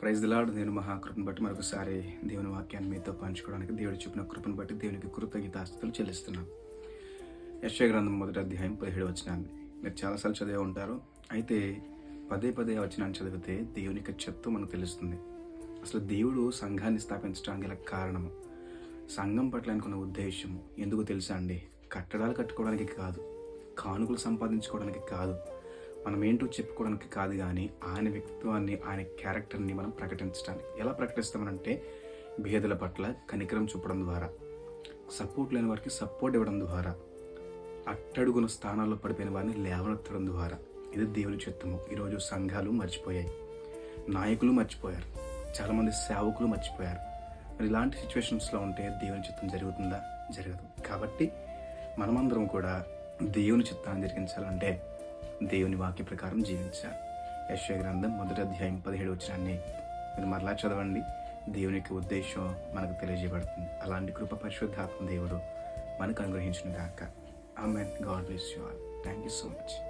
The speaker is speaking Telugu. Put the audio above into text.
ప్రైజ్ దిలాడు మహా మహాకృపను బట్టి మరొకసారి దేవుని వాక్యాన్ని మీతో పంచుకోవడానికి దేవుడు చూపిన కృపను బట్టి దేవునికి కృతజ్ఞతాస్తులు చెల్లిస్తున్నాం. యశ్వ గ్రంథం మొదటి అధ్యాయం పదిహేడు వచ్చినాన్ని మీరు చాలాసార్లు చదివే ఉంటారు. అయితే పదే పదే వచ్చినాన్ని చదివితే దేవునికి యొక్క చెత్త మనకు తెలుస్తుంది. అసలు దేవుడు సంఘాన్ని స్థాపించడానికి గల కారణము సంఘం పట్ల అనుకున్న ఉద్దేశము ఎందుకు తెలుసా అండి? కట్టడాలు కట్టుకోవడానికి కాదు కానుకలు సంపాదించుకోవడానికి కాదు మనం ఏంటో చెప్పుకోవడానికి కాదు కానీ ఆయన వ్యక్తిత్వాన్ని ఆయన క్యారెక్టర్ని మనం ప్రకటించడానికి. ఎలా ప్రకటిస్తామనంటే భేదల పట్ల కనికరం చూపడం ద్వారా సపోర్ట్ లేని వారికి సపోర్ట్ ఇవ్వడం ద్వారా అట్టడుగున స్థానాల్లో పడిపోయిన వారిని లేవనెత్తడం ద్వారా. ఇది దేవుని చిత్తము. ఈరోజు సంఘాలు మర్చిపోయాయి. నాయకులు మర్చిపోయారు. చాలామంది సేవకులు మర్చిపోయారు. మరి ఇలాంటి సిచ్యువేషన్స్లో ఉంటే దేవుని చిత్తం జరుగుతుందా? జరగదు. కాబట్టి మనమందరం కూడా దేవుని చిత్తాన్ని జరిగించాలంటే దేవుని వాక్య ప్రకారం జీవించాలి యశ్వ గ్రంథం మొదటి అధ్యాయం పదిహేడు వచ్చినాన్ని మీరు మరలా చదవండి. దేవుని యొక్క ఉద్దేశం మనకు తెలియజేయబడుతుంది. అలాంటి కృప పరిశుద్ధాత్మ దేవుడు మనకు అనుగ్రహించిన దాకా ఆమె God bless you all. Thank you so much.